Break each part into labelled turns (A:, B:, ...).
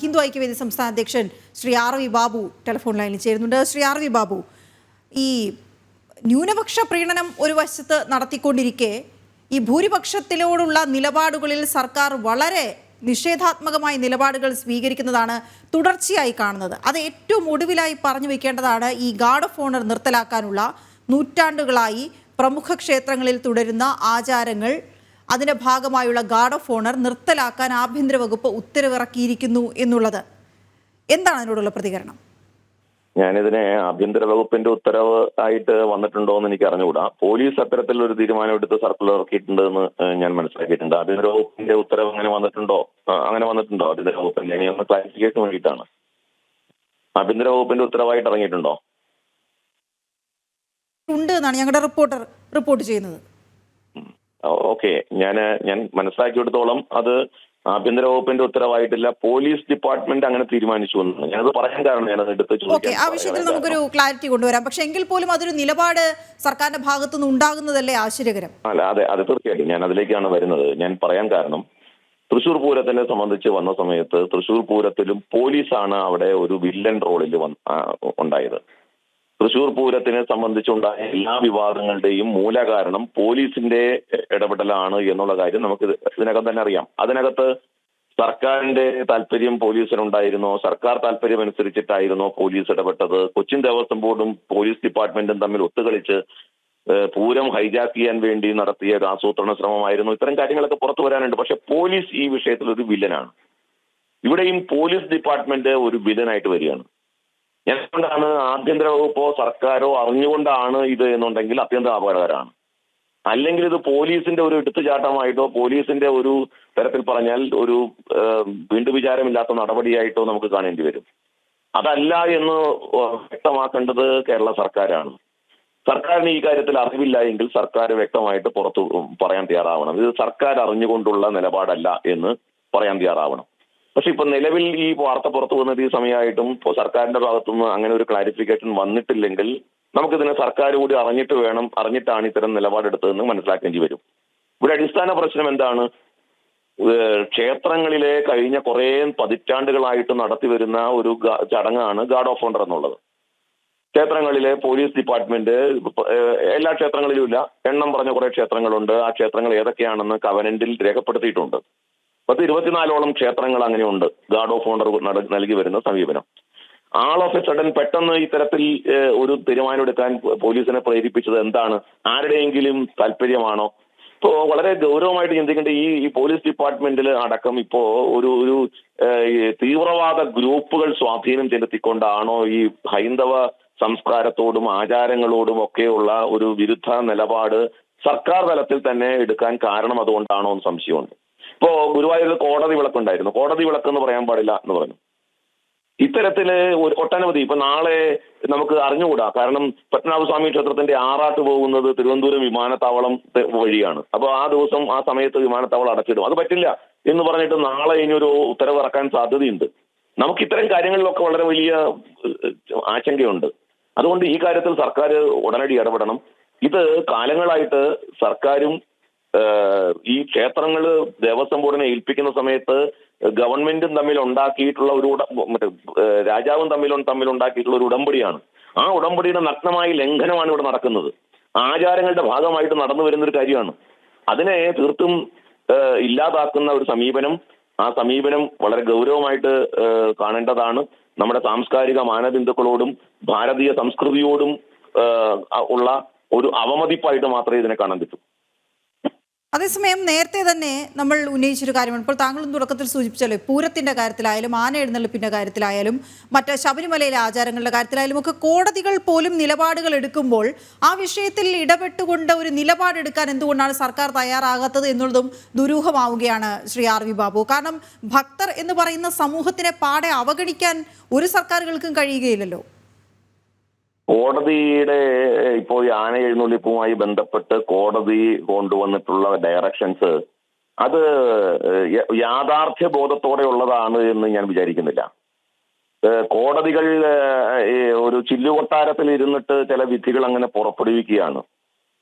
A: ഹിന്ദു ഐക്യവേദി സംസ്ഥാന അധ്യക്ഷൻ Shri R V Babu telephone ലൈനിൽ ചേരുന്നുണ്ട്. ശ്രീ ആർ വി ബാബു ഈ ന്യൂനപക്ഷ പ്രീണനം ഒരു വശത്ത് നടത്തിക്കൊണ്ടിരിക്കെ ഈ ഭൂരിപക്ഷത്തിലോടുള്ള നിലപാടുകളിൽ സർക്കാർ വളരെ നിഷേധാത്മകമായ നിലപാടുകൾ സ്വീകരിക്കുന്നതാണ് തുടർച്ചയായി കാണുന്നത്. അത് ഏറ്റവും ഒടുവിലായി പറഞ്ഞു വെക്കേണ്ടതാണ് ഈ ഗാർഡ് ഓഫ് ഓണർ നിർത്തലാക്കാനുള്ള നൂറ്റാണ്ടുകളായി പ്രമുഖ ക്ഷേത്രങ്ങളിൽ തുടരുന്ന ആചാരങ്ങൾ അതിന്റെ ഭാഗമായുള്ള ഗാർഡ് ഓഫ് ഓണർ നിർത്തലാക്കാൻ ആഭ്യന്തര വകുപ്പ് ഉത്തരവിറക്കിയിരിക്കുന്നു എന്നുള്ളത്. എന്താണ് അതിനോടുള്ള പ്രതികരണം?
B: ഞാനിതിനെ ആഭ്യന്തര വകുപ്പിന്റെ ഉത്തരവ് ആയിട്ട് വന്നിട്ടുണ്ടോ എന്ന് എനിക്ക് അറിഞ്ഞുകൂടാ. പോലീസ് അത്തരത്തിൽ ഒരു തീരുമാനം എടുത്ത് സർക്കുലർ ഇറക്കിയിട്ടുണ്ട് എന്ന് ഞാൻ മനസ്സിലാക്കിയിട്ടുണ്ട്. ആഭ്യന്തര വകുപ്പിന്റെ ഉത്തരവ് അങ്ങനെ വന്നിട്ടുണ്ടോ? അങ്ങനെ വന്നിട്ടുണ്ടോ ആഭ്യന്തര വകുപ്പിന്റെ? ഇനി ഒന്ന് ക്ലാരിഫിക്കേഷൻ വേണ്ടിയിട്ടാണ്. ആഭ്യന്തര വകുപ്പിന്റെ ഉത്തരവായിട്ട് ഇറങ്ങിയിട്ടുണ്ടോ?
A: ഉണ്ട് എന്നാണ് ഞങ്ങളുടെ റിപ്പോർട്ടർ റിപ്പോർട്ട് ചെയ്യുന്നത്.
B: ഓക്കെ. ഞാൻ ഞാൻ മനസ്സിലാക്കിയെടുത്തോളം അത് ആഭ്യന്തര വകുപ്പിന്റെ ഉത്തരവായിട്ടില്ല. പോലീസ് ഡിപ്പാർട്ട്മെന്റ് അങ്ങനെ തീരുമാനിച്ചു എന്നാണ്. ഞാനത് പറയാൻ കാരണം ഞാനത് എടുത്ത്
A: ഓക്കെ ആ വിഷയത്തിൽ നമുക്കൊരു ക്ലാരിറ്റി കൊണ്ടുവരാം. പക്ഷെ എങ്കിൽ പോലും അതൊരു നിലപാട് സർക്കാരിന്റെ ഭാഗത്തുനിന്ന് ഉണ്ടാകുന്നതല്ലേ ആശ്ചര്യകരം?
B: അല്ല അതെ അത് തീർച്ചയായിട്ടും. ഞാൻ അതിലേക്കാണ് വരുന്നത്. ഞാൻ പറയാൻ കാരണം തൃശൂർ പൂരത്തിനെ സംബന്ധിച്ച് വന്ന സമയത്ത് തൃശൂർ പൂരത്തിലും പോലീസാണ് അവിടെ ഒരു വില്ലൻ റോളിൽ വന്ന് ഉണ്ടായത്. തൃശൂർ പൂരത്തിനെ സംബന്ധിച്ചുണ്ടായ എല്ലാ വിവാദങ്ങളുടെയും മൂലകാരണം പോലീസിന്റെ ഇടപെടലാണ് എന്നുള്ള കാര്യം നമുക്ക് ഇത് ഇതിനകം തന്നെ അറിയാം. അതിനകത്ത് സർക്കാരിന്റെ താല്പര്യം പോലീസിനുണ്ടായിരുന്നോ? സർക്കാർ താല്പര്യം അനുസരിച്ചിട്ടായിരുന്നോ പോലീസ് ഇടപെട്ടത്? കൊച്ചിൻ ദേവസ്വം ബോർഡും പോലീസ് ഡിപ്പാർട്ട്മെന്റും തമ്മിൽ ഒത്തുകളിച്ച് പൂരം ഹൈജാക്ക് ചെയ്യാൻ വേണ്ടി നടത്തിയ ഒരു ആസൂത്രണ ശ്രമമായിരുന്നു. ഇത്തരം കാര്യങ്ങളൊക്കെ പുറത്തു വരാനുണ്ട്. പക്ഷെ പോലീസ് ഈ വിഷയത്തിൽ ഒരു വില്ലനാണ്. ഇവിടെയും പോലീസ് ഡിപ്പാർട്ട്മെന്റ് ഒരു വില്ലനായിട്ട് വരികയാണ്. എന്തുകൊണ്ടാണ് ആഭ്യന്തര വകുപ്പോ സർക്കാരോ അറിഞ്ഞുകൊണ്ടാണ് ഇത് എന്നുണ്ടെങ്കിൽ അത്യന്തം അപകടകരമാണ്. അല്ലെങ്കിൽ ഇത് പോലീസിന്റെ ഒരു എടുത്തുചാട്ടമായിട്ടോ പോലീസിന്റെ ഒരു തരത്തിൽ പറഞ്ഞാൽ ഒരു വീണ്ടു വിചാരമില്ലാത്ത നടപടിയായിട്ടോ നമുക്ക് കാണേണ്ടി വരും. അതല്ല എന്ന് വ്യക്തമാക്കേണ്ടത് കേരള സർക്കാരാണ്. സർക്കാരിന് ഈ കാര്യത്തിൽ അറിവില്ല എങ്കിൽ സർക്കാർ വ്യക്തമായിട്ട് പുറത്തു പറയാൻ തയ്യാറാവണം. ഇത് സർക്കാർ അറിഞ്ഞുകൊണ്ടുള്ള നിലപാടല്ല എന്ന് പറയാൻ തയ്യാറാവണം. പക്ഷെ ഇപ്പൊ നിലവിൽ ഈ വാർത്ത പുറത്തു വന്നത് ഈ സമയമായിട്ടും ഇപ്പൊ സർക്കാരിന്റെ ഭാഗത്തുനിന്ന് അങ്ങനെ ഒരു ക്ലാരിഫിക്കേഷൻ വന്നിട്ടില്ലെങ്കിൽ നമുക്കിതിനെ സർക്കാർ കൂടി അറിഞ്ഞിട്ട് വേണം അറിഞ്ഞിട്ടാണ് ഇത്തരം നിലപാടെടുത്തതെന്ന് മനസ്സിലാക്കേണ്ടി വരും. ഇവിടെ അടിസ്ഥാന പ്രശ്നം എന്താണ്? ക്ഷേത്രങ്ങളിലെ കഴിഞ്ഞ കുറേ പതിറ്റാണ്ടുകളായിട്ട് നടത്തി വരുന്ന ഒരു ചടങ്ങാണ് ഗാർഡ് ഓഫ് ഓണർ എന്നുള്ളത്. ക്ഷേത്രങ്ങളിലെ പോലീസ് ഡിപ്പാർട്ട്മെന്റ് എല്ലാ ക്ഷേത്രങ്ങളിലും ഇല്ല എണ്ണം പറഞ്ഞ കുറെ ക്ഷേത്രങ്ങളുണ്ട്. ആ ക്ഷേത്രങ്ങൾ ഏതൊക്കെയാണെന്ന് കവനന്റിൽ രേഖപ്പെടുത്തിയിട്ടുണ്ട്. പത്ത് ഇരുപത്തിനാലോളം ക്ഷേത്രങ്ങൾ അങ്ങനെയുണ്ട്. ഗാർഡ് ഓഫ് ഓണർ നൽകി വരുന്ന സമീപനം. ആൾ ഓഫ് എ സഡൻ പെട്ടെന്ന് ഇത്തരത്തിൽ ഒരു തീരുമാനമെടുക്കാൻ പോലീസിനെ പ്രേരിപ്പിച്ചത് എന്താണ്? ആരുടെയെങ്കിലും താല്പര്യമാണോ ഇപ്പോ വളരെ ഗൗരവമായിട്ട് ചിന്തിക്കേണ്ട ഈ ഈ പോലീസ് ഡിപ്പാർട്ട്മെന്റിൽ അടക്കം ഇപ്പോ ഒരു ഒരു തീവ്രവാദ ഗ്രൂപ്പുകൾ സ്വാധീനം ചെലുത്തിക്കൊണ്ടാണോ ഈ ഹൈന്ദവ സംസ്കാരത്തോടും ആചാരങ്ങളോടും ഒക്കെയുള്ള ഒരു വിരുദ്ധ നിലപാട് സർക്കാർ തലത്തിൽ തന്നെ എടുക്കാൻ കാരണം അതുകൊണ്ടാണോ എന്ന് സംശയമുണ്ട്. ഇപ്പോ ഗുരുവായൂരിൽ കോടതി വിളക്കുണ്ടായിരുന്നു. കോടതി വിളക്ക് എന്ന് പറയാൻ പാടില്ല എന്ന് പറഞ്ഞു. ഇത്തരത്തിൽ ഒട്ടനവധി ഇപ്പൊ നാളെ നമുക്ക് അറിഞ്ഞുകൂടാ. കാരണം പത്മനാഭസ്വാമി ക്ഷേത്രത്തിന്റെ ആറാട്ട് പോകുന്നത് തിരുവനന്തപുരം വിമാനത്താവളം വഴിയാണ്. അപ്പൊ ആ ദിവസം ആ സമയത്ത് വിമാനത്താവളം അടച്ചിടും. അത് പറ്റില്ല എന്ന് പറഞ്ഞിട്ട് നാളെ ഇനി ഒരു ഉത്തരവ് ഇറക്കാൻ സാധ്യതയുണ്ട്. നമുക്ക് ഇത്തരം കാര്യങ്ങളിലൊക്കെ വളരെ വലിയ ആശങ്കയുണ്ട്. അതുകൊണ്ട് ഈ കാര്യത്തിൽ സർക്കാർ ഉടനടി ഇടപെടണം. ഇത് കാലങ്ങളായിട്ട് സർക്കാരും ഈ ക്ഷേത്രങ്ങൾ ദേവസ്വം ബോർഡിനെ ഏൽപ്പിക്കുന്ന സമയത്ത് ഗവൺമെന്റും തമ്മിൽ ഉണ്ടാക്കിയിട്ടുള്ള ഒരു മറ്റേ രാജാവും തമ്മിൽ തമ്മിൽ ഉണ്ടാക്കിയിട്ടുള്ള ഒരു ഉടമ്പടിയാണ്. ആ ഉടമ്പടിയുടെ നഗ്നമായ ലംഘനമാണ് ഇവിടെ നടക്കുന്നത്. ആചാരങ്ങളുടെ ഭാഗമായിട്ട് നടന്നു വരുന്ന ഒരു കാര്യമാണ്. അതിനെ തീർത്തും ഇല്ലാതാക്കുന്ന ഒരു സമീപനം ആ സമീപനം വളരെ ഗൗരവമായിട്ട് കാണേണ്ടതാണ്. നമ്മുടെ സാംസ്കാരിക മാനബിന്ദുക്കളോടും ഭാരതീയ സംസ്കൃതിയോടും ഉള്ള ഒരു അവമതിപ്പായിട്ട് മാത്രമേ ഇതിനെ കാണാൻ പറ്റൂ.
A: അതേസമയം നേരത്തെ തന്നെ നമ്മൾ ഉന്നയിച്ചൊരു കാര്യമാണ്. ഇപ്പോൾ താങ്കളും തുടക്കത്തിൽ സൂചിപ്പിച്ചല്ലോ പൂരത്തിന്റെ കാര്യത്തിലായാലും ആന എഴുന്നള്ളിപ്പിന്റെ കാര്യത്തിലായാലും മറ്റ് ശബരിമലയിലെ ആചാരങ്ങളുടെ കാര്യത്തിലായാലും ഒക്കെ കോടതികൾ പോലും നിലപാടുകൾ എടുക്കുമ്പോൾ ആ വിഷയത്തിൽ ഇടപെട്ടുകൊണ്ട് ഒരു നിലപാടെടുക്കാൻ എന്തുകൊണ്ടാണ് സർക്കാർ തയ്യാറാകാത്തത് എന്നുള്ളതും ദുരൂഹമാവുകയാണ് ശ്രീ ആർ വി ബാബു. കാരണം ഭക്തർ എന്ന് പറയുന്ന സമൂഹത്തിനെ പാടെ അവഗണിക്കാൻ ഒരു സർക്കാരുകൾക്കും കഴിയുകയില്ലല്ലോ.
B: കോടതിയുടെ ഇപ്പോൾ ആന എഴുന്നള്ളിപ്പുമായി ബന്ധപ്പെട്ട് കോടതി കൊണ്ടുവന്നിട്ടുള്ള ഡയറക്ഷൻസ് അത് യാഥാർത്ഥ്യ ബോധത്തോടെ ഉള്ളതാണ് എന്ന് ഞാൻ വിചാരിക്കുന്നില്ല. കോടതികൾ ഒരു ചില്ലുകൊട്ടാരത്തിൽ ഇരുന്നിട്ട് ചില വിധികൾ അങ്ങനെ പുറപ്പെടുവിക്കുകയാണ്.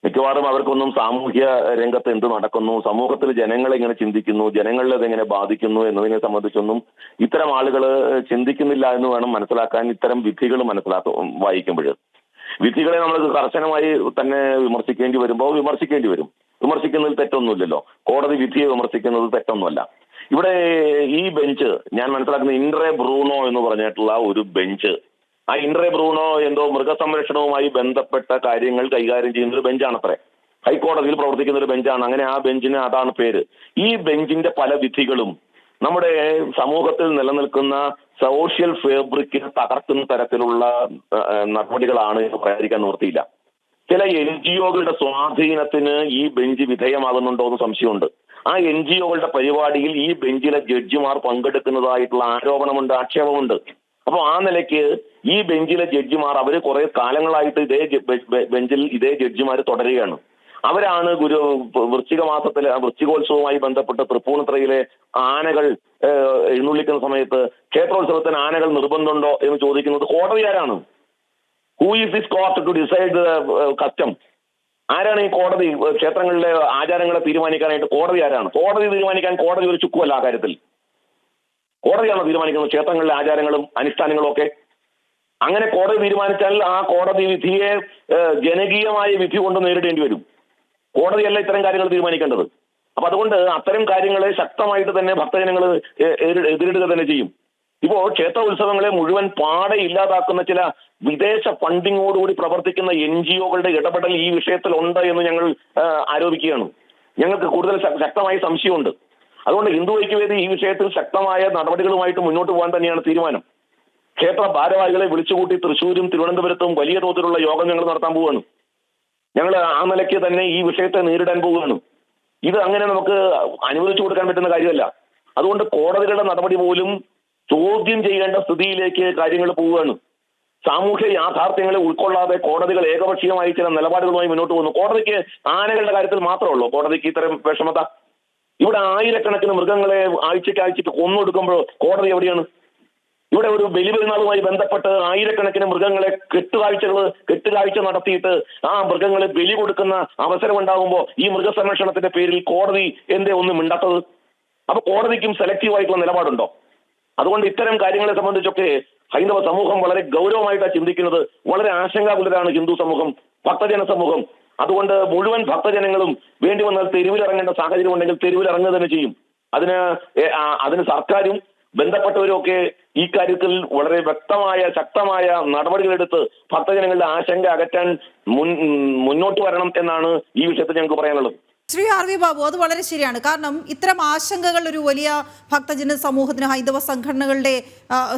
B: മിക്കവാറും അവർക്കൊന്നും സാമൂഹ്യ രംഗത്ത് എന്ത് നടക്കുന്നു? സമൂഹത്തിൽ ജനങ്ങളെ എങ്ങനെ ചിന്തിക്കുന്നു ജനങ്ങളെ അതെങ്ങനെ ബാധിക്കുന്നു എന്നതിനെ സംബന്ധിച്ചൊന്നും ഇത്തരം ആളുകൾ ചിന്തിക്കുന്നില്ല എന്ന് വേണം മനസ്സിലാക്കാൻ ഇത്തരം വിധികൾ മനസ്സിലാക്കും വായിക്കുമ്പോൾ. വിധികളെ നമ്മൾ കർശനമായി തന്നെ വിമർശിക്കേണ്ടി വരുമ്പോൾ വിമർശിക്കേണ്ടി വരും. വിമർശിക്കുന്നതിൽ തെറ്റൊന്നുമില്ലല്ലോ. കോടതി വിധിയെ വിമർശിക്കുന്നത് തെറ്റൊന്നുമല്ല. ഇവിടെ ഈ ബെഞ്ച് ഞാൻ മനസ്സിലാക്കുന്ന ഇൻട്രെ ബ്രൂണോ എന്ന് പറഞ്ഞിട്ടുള്ള ഒരു ബെഞ്ച് ആ ഇൻട്രേ ബ്രൂണോ എന്തോ മൃഗസംരക്ഷണവുമായി ബന്ധപ്പെട്ട കാര്യങ്ങൾ കൈകാര്യം ചെയ്യുന്ന ഒരു ബെഞ്ചാണ് ബെഞ്ചാണത്രേ. ഹൈക്കോടതിയിൽ പ്രവർത്തിക്കുന്ന ഒരു ബെഞ്ചാണ്. അങ്ങനെ ആ ബെഞ്ചിന് അതാണ് പേര്. ഈ ബെഞ്ചിന്റെ പല വിധികളും നമ്മുടെ സമൂഹത്തിൽ നിലനിൽക്കുന്ന സോഷ്യൽ ഫേബ്രിക്കിനെ തകർക്കുന്ന തരത്തിലുള്ള നടപടികളാണ് പറയാതിരിക്കാൻ നിവൃത്തിയില്ല. ചില എൻ ജി ഒകളുടെ സ്വാധീനത്തിന് ഈ ബെഞ്ച് വിധേയമാകുന്നുണ്ടോ എന്ന് സംശയമുണ്ട്. ആ എൻ ജി ഒകളുടെ പരിപാടിയിൽ ഈ ബെഞ്ചിലെ ജഡ്ജിമാർ പങ്കെടുക്കുന്നതായിട്ടുള്ള ആരോപണമുണ്ട് ആക്ഷേപമുണ്ട്. അപ്പോൾ ആ നിലയ്ക്ക് ഈ ബെഞ്ചിലെ ജഡ്ജിമാർ അവർ കുറെ കാലങ്ങളായിട്ട് ഇതേ ബെഞ്ചിൽ ഇതേ ജഡ്ജിമാർ തുടരുകയാണ്. അവരാണ് ഗുരു വൃശ്ചിക മാസത്തിലെ വൃശ്ചികോത്സവവുമായി ബന്ധപ്പെട്ട് തൃപ്പൂണിത്രയിലെ ആനകൾ എഴുന്നള്ളിക്കുന്ന സമയത്ത് ക്ഷേത്രോത്സവത്തിന് ആനകൾ നിർബന്ധമുണ്ടോ എന്ന് ചോദിക്കുന്നത് കോടതിയാരാണ്. Who is this court to decide custom ആരാണ് ഈ കോടതി ക്ഷേത്രങ്ങളിലെ ആചാരങ്ങളെ തീരുമാനിക്കാനായിട്ട് കോടതി ആരാണ് കോടതി തീരുമാനിക്കാൻ കോടതി ഒരു ചുക്കുമല്ല ആ കാര്യത്തിൽ. കോടതിയാണോ തീരുമാനിക്കുന്നത്. ക്ഷേത്രങ്ങളിലെ ആചാരങ്ങളും അനുഷ്ഠാനങ്ങളും ഒക്കെ അങ്ങനെ കോടതി തീരുമാനിച്ചാൽ ആ കോടതി വിധിയെ ജനകീയമായ വിധി കൊണ്ട് നേരിടേണ്ടി വരും. കോടതിയല്ല ഇത്തരം കാര്യങ്ങൾ തീരുമാനിക്കേണ്ടത്. അപ്പൊ അതുകൊണ്ട് അത്തരം കാര്യങ്ങളെ ശക്തമായിട്ട് തന്നെ ഭക്തജനങ്ങൾ എതിരിടുക തന്നെ ചെയ്യും. ഇപ്പോൾ ക്ഷേത്ര ഉത്സവങ്ങളെ മുഴുവൻ പാടെ ഇല്ലാതാക്കുന്ന ചില വിദേശ ഫണ്ടിങ്ങോടുകൂടി പ്രവർത്തിക്കുന്ന എൻ ജി ഒകളുടെ ഇടപെടൽ ഈ വിഷയത്തിൽ ഉണ്ട് എന്ന് ഞങ്ങൾ ആരോപിക്കുകയാണ്. ഞങ്ങൾക്ക് കൂടുതൽ ശക്തമായ സംശയമുണ്ട്. അതുകൊണ്ട് ഹിന്ദു ഐക്യവേദി ഈ വിഷയത്തിൽ ശക്തമായ നടപടികളുമായിട്ട് മുന്നോട്ട് പോകാൻ തന്നെയാണ് തീരുമാനം. ക്ഷേത്ര ഭാരവാഹികളെ വിളിച്ചുകൂട്ടി തൃശ്ശൂരും തിരുവനന്തപുരത്തും വലിയ തോതിലുള്ള യോഗം ഞങ്ങൾ നടത്താൻ പോവുകയാണ് ഞങ്ങൾ ആ നിലയ്ക്ക് തന്നെ ഈ വിഷയത്തെ നേരിടാൻ പോവുകയാണ് ഇത് അങ്ങനെ നമുക്ക് അനുവദിച്ചു കൊടുക്കാൻ പറ്റുന്ന കാര്യമല്ല. അതുകൊണ്ട് കോടതികളുടെ നടപടി പോലും ചോദ്യം ചെയ്യേണ്ട സ്ഥിതിയിലേക്ക് കാര്യങ്ങൾ പോവുകയാണ് സാമൂഹ്യ യാഥാർത്ഥ്യങ്ങളെ ഉൾക്കൊള്ളാതെ കോടതികൾ ഏകപക്ഷീയമായി ചില നിലപാടുകളുമായി മുന്നോട്ട് പോകുന്നു. കോടതിക്ക് ആനകളുടെ കാര്യത്തിൽ മാത്രമേ ഉള്ളൂ. കോടതിക്ക് ഇത്തരം വിഷമത. ഇവിടെ ആയിരക്കണക്കിന് മൃഗങ്ങളെ ആഴ്ചയ്ക്ക് ആഴ്ചയ്ക്ക് കൊന്നൊടുക്കുമ്പോൾ കോടതി എവിടെയാണ്? ഇവിടെ ഒരു ബലിപെരുന്നാളുമായി ബന്ധപ്പെട്ട് ആയിരക്കണക്കിന് മൃഗങ്ങളെ കെട്ടുകാഴ്ചകൾ കെട്ടുകാഴ്ച നടത്തിയിട്ട് ആ മൃഗങ്ങളെ ബലി കൊടുക്കുന്ന അവസരം ഉണ്ടാകുമ്പോൾ ഈ മൃഗസംരക്ഷണത്തിന്റെ പേരിൽ കോടതി എന്തേ ഒന്നും മിണ്ടാത്തത്? അപ്പൊ കോടതിക്കും സെലക്റ്റീവ് ആയിട്ടുള്ള നിലപാടുണ്ടോ? അതുകൊണ്ട് ഇത്തരം കാര്യങ്ങളെ സംബന്ധിച്ചൊക്കെ ഹൈന്ദവ സമൂഹം വളരെ ഗൗരവമായിട്ടാണ് ചിന്തിക്കുന്നത്. വളരെ ആശങ്കാകുലരാണ് ഹിന്ദു സമൂഹം ഭക്തജന സമൂഹം. അതുകൊണ്ട് മുഴുവൻ ഭക്തജനങ്ങളും വേണ്ടി വന്നാൽ തെരുവിലിറങ്ങേണ്ട സാഹചര്യം ഉണ്ടെങ്കിൽ തെരുവിലിറങ്ങുക തന്നെ ചെയ്യും. അതിന് അതിന് സർക്കാരും ബന്ധപ്പെട്ടവരും ഒക്കെ ഈ കാര്യത്തിൽ വളരെ വ്യക്തമായ ശക്തമായ നടപടികളെടുത്ത് ഭക്തജനങ്ങളുടെ ആശങ്ക അകറ്റാൻ മുൻ മുന്നോട്ട് വരണം എന്നാണ് ഈ വിഷയത്തിൽ ഞങ്ങൾക്ക് പറയാനുള്ളത്.
A: ശ്രീ ആർ വി ബാബു അത് വളരെ ശരിയാണ്. കാരണം ഇത്തരം ആശങ്കകൾ ഒരു വലിയ ഭക്തജന സമൂഹത്തിന് ഹൈന്ദവ സംഘടനകളുടെ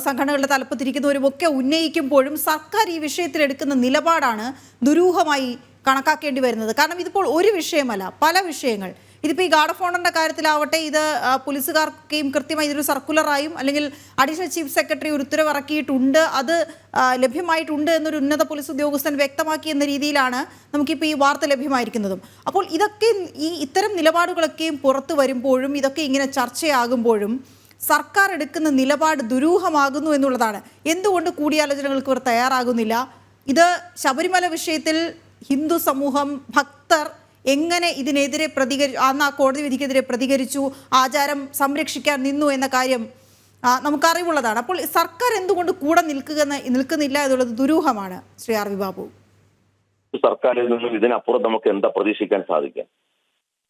A: സംഘടനകളുടെ തലപ്പത്തിരിക്കുന്നവരും ഒക്കെ ഉന്നയിക്കുമ്പോഴും സർക്കാർ ഈ വിഷയത്തിൽ എടുക്കുന്ന നിലപാടാണ് ദുരൂഹമായി കണക്കാക്കേണ്ടി വരുന്നത്. കാരണം ഇതിപ്പോൾ ഒരു വിഷയമല്ല പല വിഷയങ്ങൾ. ഇതിപ്പോൾ ഈ ഗാർഡ് ഓഫ് ഓണറിന്റെ കാര്യത്തിലാവട്ടെ ഇത് പോലീസുകാർക്കും കൃത്യമായി ഇതൊരു സർക്കുലറായും അല്ലെങ്കിൽ അഡീഷണൽ ചീഫ് സെക്രട്ടറി ഒരു ഉത്തരവ് ഇറക്കിയിട്ടുണ്ട്. അത് ലഭ്യമായിട്ടുണ്ട് എന്നൊരു ഉന്നത പോലീസ് ഉദ്യോഗസ്ഥൻ വ്യക്തമാക്കി എന്ന രീതിയിലാണ് നമുക്കിപ്പോൾ ഈ വാർത്ത ലഭ്യമായിരിക്കുന്നതും. അപ്പോൾ ഇതൊക്കെ ഈ ഇത്തരം നിലപാടുകളൊക്കെയും പുറത്തു വരുമ്പോഴും ഇതൊക്കെ ഇങ്ങനെ ചർച്ചയാകുമ്പോഴും സർക്കാർ എടുക്കുന്ന നിലപാട് ദുരൂഹമാകുന്നു എന്നുള്ളതാണ്. എന്തുകൊണ്ട് കൂടിയാലോചനകൾക്ക് ഇവർ തയ്യാറാകുന്നില്ല? ഇത് ശബരിമല വിഷയത്തിൽ ഹിന്ദു സമൂഹം ഭക്തർ എങ്ങനെ ഇതിനെതിരെ പ്രതികരി അന്ന് ആ കോടതി വിധിക്കെതിരെ പ്രതികരിച്ചു ആചാരം സംരക്ഷിക്കാൻ നിന്നു എന്ന കാര്യം നമുക്കറിവുള്ളതാണ്. അപ്പോൾ സർക്കാർ എന്തുകൊണ്ട് കൂടെ നിൽക്കുക നിൽക്കുന്നില്ല എന്നുള്ളത് ദുരൂഹമാണ്. Shri R V Babu.
B: സർക്കാരിൽ നിന്നും ഇതിനപ്പുറം നമുക്ക് എന്താ പ്രതീക്ഷിക്കാൻ സാധിക്കാം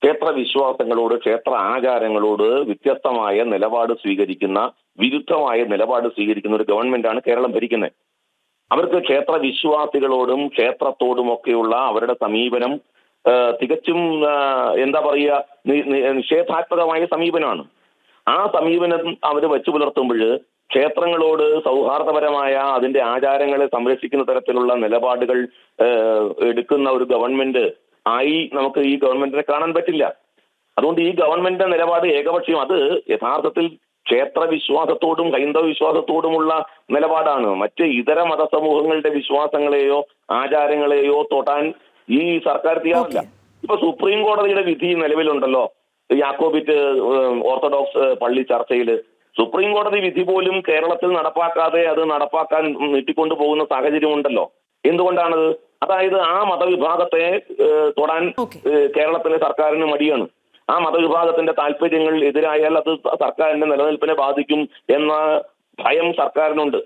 B: ക്ഷേത്ര വിശ്വാസങ്ങളോട് ക്ഷേത്ര ആചാരങ്ങളോട് വ്യത്യസ്തമായ നിലപാട് സ്വീകരിക്കുന്ന വിരുദ്ധമായ നിലപാട് സ്വീകരിക്കുന്ന ഒരു ഗവൺമെന്റാണ് കേരളം ഭരിക്കുന്നത്. അവർക്ക് ക്ഷേത്ര വിശ്വാസികളോടും ക്ഷേത്രത്തോടുമൊക്കെയുള്ള അവരുടെ സമീപനം തികച്ചും എന്താ പറയുക നിഷേധാത്മകമായ സമീപനമാണ്. ആ സമീപനം അവർ വെച്ചു പുലർത്തുമ്പോൾ ക്ഷേത്രങ്ങളോട് സൗഹാർദ്ദപരമായ അതിന്റെ ആചാരങ്ങളെ സംരക്ഷിക്കുന്ന തരത്തിലുള്ള നിലപാടുകൾ എടുക്കുന്ന ഒരു ഗവൺമെന്റ് ആയി നമുക്ക് ഈ ഗവൺമെന്റിനെ കാണാൻ പറ്റില്ല. അതുകൊണ്ട് ഈ ഗവൺമെന്റിന്റെ നിലപാട് ഏകപക്ഷീയം അത് യഥാർത്ഥത്തിൽ ക്ഷേത്ര വിശ്വാസത്തോടും ഹൈന്ദവ വിശ്വാസത്തോടുമുള്ള നിലപാടാണ്. മറ്റ് ഇതര മതസമൂഹങ്ങളുടെ വിശ്വാസങ്ങളെയോ ആചാരങ്ങളെയോ തൊട്ടാൻ ഈ സർക്കാർ തീരാറില്ല. ഇപ്പൊ സുപ്രീം കോടതിയുടെ വിധി നിലവിലുണ്ടല്ലോ. യാക്കോബിറ്റ് ഓർത്തഡോക്സ് പള്ളി ചർച്ചയിൽ സുപ്രീം കോടതി വിധി പോലും കേരളത്തിൽ നടപ്പാക്കാതെ അത് നടപ്പാക്കാൻ നീട്ടിക്കൊണ്ടു പോകുന്ന സാഹചര്യമുണ്ടല്ലോ എന്തുകൊണ്ടാണത്? അതായത് ആ മതവിഭാഗത്തെ തൊടാൻ കേരളത്തിലെ സർക്കാരിന് മടിയാണ്. ആ മതവിഭാഗത്തിന്റെ താല്പര്യങ്ങൾ എതിരായാൽ അത് സർക്കാരിന്റെ നിലനിൽപ്പിനെ ബാധിക്കും എന്ന ഭയം സർക്കാരിനുണ്ട്.